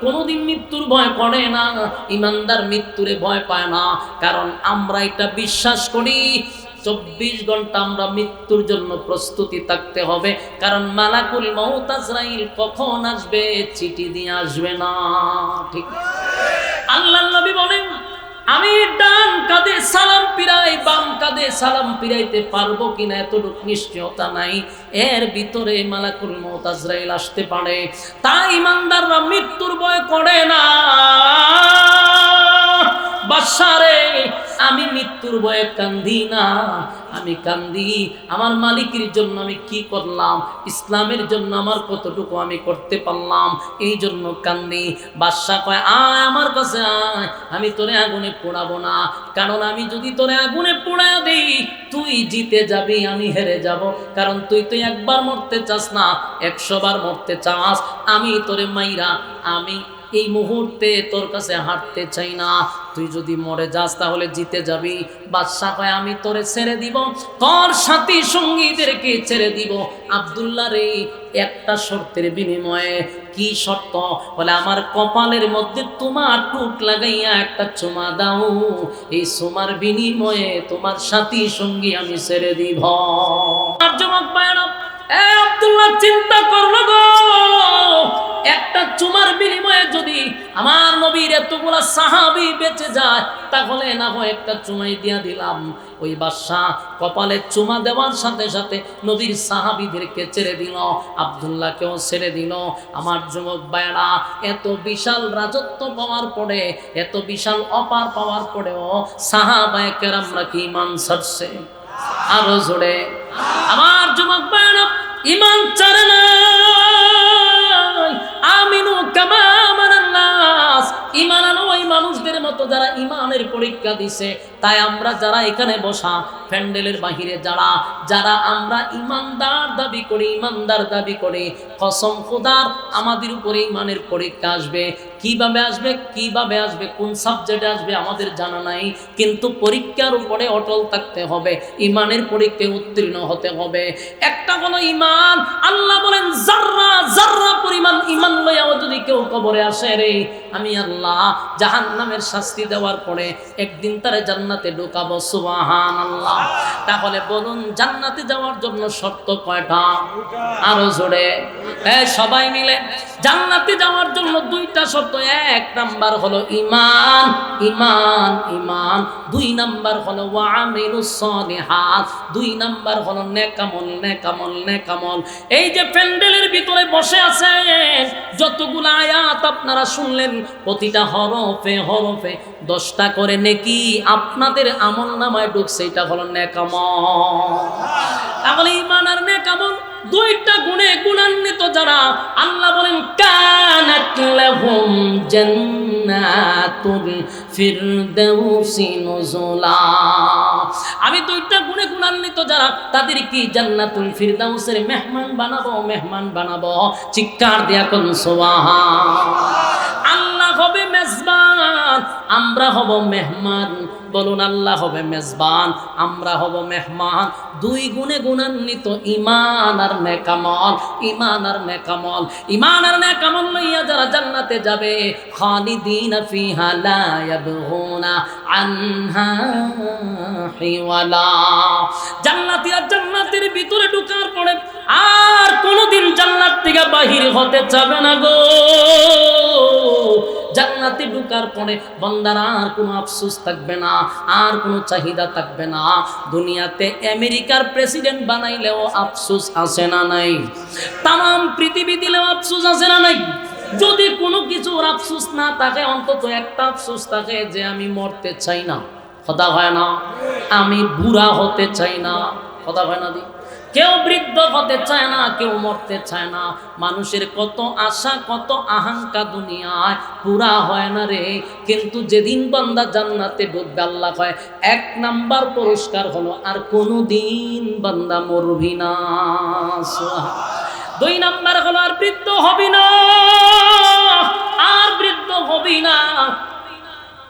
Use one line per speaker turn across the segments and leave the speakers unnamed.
কোনোদিন মৃত্যুর ভয় করে না, ইমানদার মৃত্যুরে ভয় পায় না। কারণ আমরা এটা বিশ্বাস করি, চব্বিশ ঘণ্টা আমরা মৃত্যুর জন্য প্রস্তুতি থাকতে হবে। কারণ মালাকুল মৌত আজরাইল কখন আসবে? চিঠি দিয়ে আসবে না, ঠিক? আল্লাহ নবী বলেন আমি ডান কাঁধে সালাম পিরাই বাম কাঁধে সালাম পিরাইতে পারব কিনা এতটুকু নিশ্চয়তা নাই। এর ভিতরে মালাকুল মোতাজরাইল আসতে পারে। তা ইমানদাররা মৃত্যুর বয় করে না। বাসারে আমি মৃত্যুর বয়ে কান্দি না। আমি কান্দি, আমার মালিকের জন্য আমি কি করলাম? ইসলামের জন্য আমার কতটুকু আমি করতে পারলাম? এই জন্য কান্দি। বাদশাহ কয়, আয় আমার কাছে আয়, আমি তোরে আগুনে পোড়াবো না। কারণ আমি যদি তোরে আগুনে পোড়া দিই, তুই জিতে যাবি, আমি হেরে যাব। কারণ তুই তুই একবার মরতে চাস না, একশো বার মরতে চাস। আমি তোরে মাইরা, আমি এই মুহূর্তে তোর কাছে হাঁটতে চাই না। তুই যদি মরে যাস, তাহলে জিতে যাবি। বাদশাহ কয়, আমি তোরে ছেড়ে দিব। তোর সাথী সঙ্গীদেরকে ছেড়ে দিব। আব্দুল্লাহ রে, একটা শর্তের বিনিময়ে। কি শর্ত? বলে, আমার কপালের মধ্যে তোমার টুক লাগাইয়া একটা চুমা দাও। এই চুমার বিনিময়ে তোমার সাথী সঙ্গী আমি ছেড়ে দিব। আর এ আব্দুল্লাহ, চিন্তা করল গো। একটা চুমার বিনিময়ে যদি আমার নবীর এতগুলা সাহাবি বেঁচে যায়, তাহলে না হয় একটা চুমাই দিয়া দিলাম। ওই বাদশাহ কপালে চুমা দেওয়ার সাথে সাথে নবীর সাহাবিদেরকে ছেড়ে দিল, আবদুল্লাহকেও ছেড়ে দিল। আমার যুবক বায়রা এত বিশাল রাজত্ব পাওয়ার পরে, এত বিশাল অপার পাওয়ার পরেও সাহাবায় কেরামরা কি ইমান ছাড়ছে? আরও জোরে। আমার যুবক বায়রা ইমান চারে না। আমিনু কামা আমানান নাস। ওই মানুষদের মতো যারা ঈমানের পরীক্ষা দিছে। তাই আমরা যারা এখানে বসা প্যান্ডেলের বাহিরে যারা যারা আমরা ইমানদার দাবি করি, ইমানদার দাবি করি, কসম খোদার আমাদের উপরে ইমানের পরীক্ষা আসবে। কীভাবে আসবে কীভাবে আসবে, কোন সাবজেক্টে আসবে আমাদের জানা নাই, কিন্তু পরীক্ষার উপরে অটল থাকতে হবে, ইমানের পরীক্ষায় উত্তীর্ণ হতে হবে। একটা হলো ইমান। আল্লাহ বলেন জাররা জাররা পরিমাণ ইমান লইয়াও যদি কেউ কবরে আসে রে, আমি আল্লাহ জাহান্নামের শাস্তি দেওয়ার পরে একদিন তারে জান্নাতে ঢোকাবো সুবাহান আল্লাহ তাহলে বলুন, জান্নাতে যাওয়ার জন্য শর্ত কয়টা? আরও জোরে। সবাই মিলে জান্নাতে যাওয়ার জন্য দুইটা শর্ত। এক নাম্বার হলো ইমান ইমান ইমান দুই নাম্বার হলো ওয়ামিলুস সলিহাত। দুই নাম্বার হলো নেকামল নেকামল নেকামল। এই যে প্যান্ডেলের ভিতরে বসে আছেন, যতগুলো আয়াত আপনারা শুনলেন, প্রতিটা হরফে হরফে দশটা করে নেকি, আপনাদের আমল নামায় ঢুকছে, এটা হলো নেকামল। তাহলে ইমান আর নেকামল দুইটা গুণে গুণান্বিত যারা, আল্লাহ বলেন, কানাত জান্নাতুল ফিরদাউসি নুজুলা। আমি দুইটা গুণে গুণান্বিত যারা, তাদের কি জান্নাতুল ফিরদাউসের মেহমান বানাবো মেহমান বানাবো? চিৎকার দিয়া কোন, সুবহান। আল্লাহ হবে মেজবান। আমরা হব মেহমান। বলুন, আল্লাহ হবে মেজবান, আমরা হব মেহমান। দুই গুণে গুণান্বিত ইমান আর নেকামল ইমান আর নেকামল। ইমান আর নেকামল লইয়া যারা জান্নাতে যাবে, খালিদিন আনহা হিওয়ালা। জান্নাতীরা জান্নাতের ভিতরে ঢোকার পরে আর কোনোদিন জান্নাত থেকে বাহির হতে যাবে না গো। জান্নাতে ঢুকার পরে বন্দার আর কোনো আফসোস থাকবে না, আর কোনো চাহিদা থাকবে না। দুনিয়াতে আমেরিকার প্রেসিডেন্ট বানাইলেও আফসোস আছে না নাই? তাম পৃথিবী দিলেও আফসোস আছে না নাই? যদি কোনো কিছুর আফসোস না থাকে, অন্তত একটা আফসোস থাকে যে আমি মরতে চাই না। কথা হয় না, আমি বুড়া হতে চাই না। কথা হয় না দি। কেউ বৃদ্ধ হতে চায় না, কেউ মরতে চায় না। মানুষের কত আশা, কত আহাঙ্কা দুনিয়ায় পুরা হয় না রে। কিন্তু যেদিন বান্দা জান্নাতে ঢুকবে আল্লাহ হয় এক নাম্বার পুরস্কার হলো, আর কোনো দিন বান্দা মরবি না। দুই নাম্বার হলো, আর বৃদ্ধ হবি না। আর বৃদ্ধ হবি না।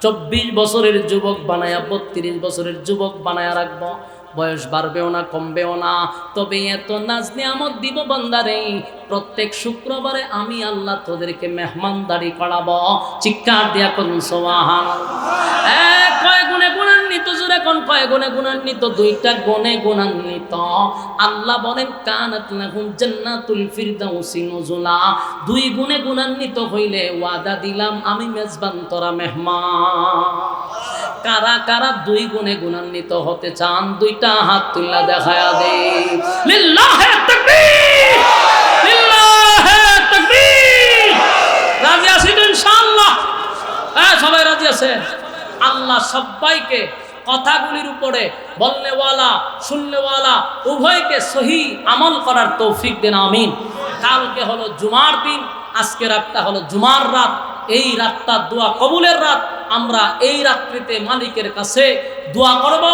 চব্বিশ বছরের যুবক বানায়া, বত্রিশ বছরের যুবক বানায়া রাখব। বয়স বাড়বেও না, কমবেও না। তবে এত নাজ নিয়ামত দিব বান্দারে, প্রত্যেক শুক্রবারে আমি আল্লাহ তোদেরকে মেহমানদারি করাবো। চিৎকার দিয়া কোন সোহান কয় গুণে গুণান্বিত কোন গুণে গুণান্বিত, দুইটা গুণে গুণান্বিত। আল্লাহ দুই গুণে গুণান্বিত হইলে ওয়াদা দিলাম, আমি মেজবান, তোরা মেহমান। কারা কারা দুই গুণে গুণান্বিত হতে চান, দুইটা হাত তুল্লা দেখায়া দে। লিল্লাহে তাকবীর! লিল্লাহে হ্যাঁ সবাই রাজি আছে? আল্লাহ সবাইকে কথাগুলির উপরে বলনেওয়ালা, শুননেওয়ালা, উভয়কে সহি আমল করার তৌফিক দেন, আমিন। কালকে হলো জুমার দিন আজকে রাতটা হলো জুমার রাত। এই রাতটা দোয়া কবুলের রাত। আমরা এই রাত্রিতে মালিকের কাছে দোয়া করব।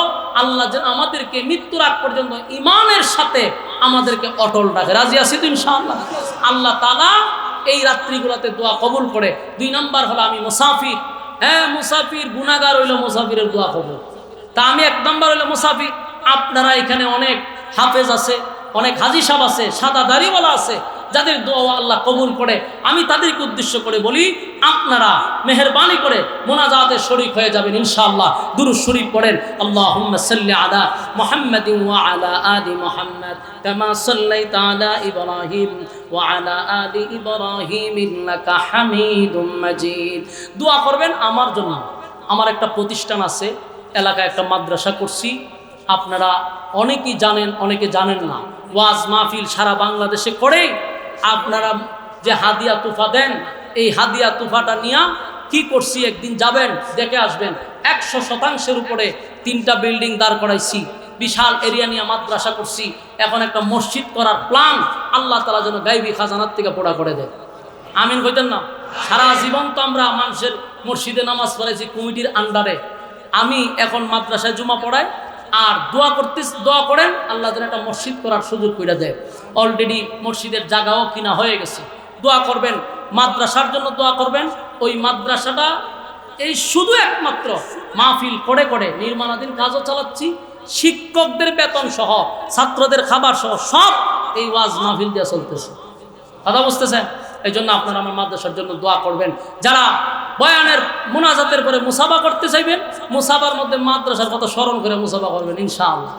আল্লাহ যেন আমাদেরকে মৃত্যুর আগ পর্যন্ত ইমানের সাথে আমাদেরকে অটল রাখে। রাজি আছি তো ইনশাআল্লাহ? আল্লাহ তালা এই রাত্রিগুলোতে দোয়া কবুল করে। দুই নাম্বার হলো আমি মুসাফির। হ্যাঁ মুসাফির গুনাগার হইল মুসাফিরের দোয়া কবুল। তা আমি এক নম্বর হইল মুসাফির। আপনারা এখানে অনেক হাফেজ আছে, অনেক হাজি সাহ আছে সাদা দাড়িওয়ালা আছে। যাদের দোয়া আল্লাহ কবুল করে, আমি তাদেরকে উদ্দেশ্য করে বলি, আপনারা মেহরবানি করে মোনাজাতে শরিক হয়ে যাবেন ইনশাআল্লাহ। দুরু শরীফ পড়েন আল্লাহ আলা মোহাম্মদ আলা আলি মোহাম্মদ দোয়া করবেন আমার জন্য। আমার একটা প্রতিষ্ঠান আছে, এলাকায় একটা মাদ্রাসা করছি। আপনারা অনেকেই জানেন, অনেকে জানেন না। ওয়াজ মাহফিল সারা বাংলাদেশে করে আপনারা যে হাদিয়া তুফা দেন, এই হাদিয়া তুফাটা নিয়ে কি করছি, একদিন যাবেন, দেখে আসবেন। একশো শতাংশের উপরে তিনটা বিল্ডিং দাঁড় করাইছি। বিশাল এরিয়া নিয়ে মাদ্রাসা করছি। এখন একটা মসজিদ করার প্ল্যান আল্লাহ তালা যেন গাইবি খাজানার থেকে পোড়া করে দেয়। আমিন কইতেন না? সারা জীবন তো আমরা মানুষের মসজিদে নামাজ পড়াইছি, কমিটির আন্ডারে। আমি এখন মাদ্রাসায় জুমা পড়াই আর দোয়া করতে দোয়া করেন, আল্লাহ যেন একটা মসজিদ করার সুযোগ করে দেয়। অলরেডি মসজিদের জায়গাও কিনা হয়ে গেছে। দোয়া করবেন, মাদ্রাসার জন্য দোয়া করবেন। ওই মাদ্রাসাটা এই শুধু একমাত্র মাহফিল করে করে নির্মাণাধীন কাজও চালাচ্ছি, শিক্ষকদের বেতন সহ, ছাত্রদের খাবার সহ, সব এই ওয়াজ মাহফিল দিয়ে চলতেছে। কথা বুঝতেছেন? এই জন্য আপনারা আমার মাদ্রাসার জন্য দোয়া করবেন। যারা বয়ানের মোনাজাতের পরে মুসাফা করতে চাইবেন, মুসাফার মধ্যে মাদ্রাসার কথা স্মরণ করে মুসাফা করবেন, ইনশাআল্লাহ।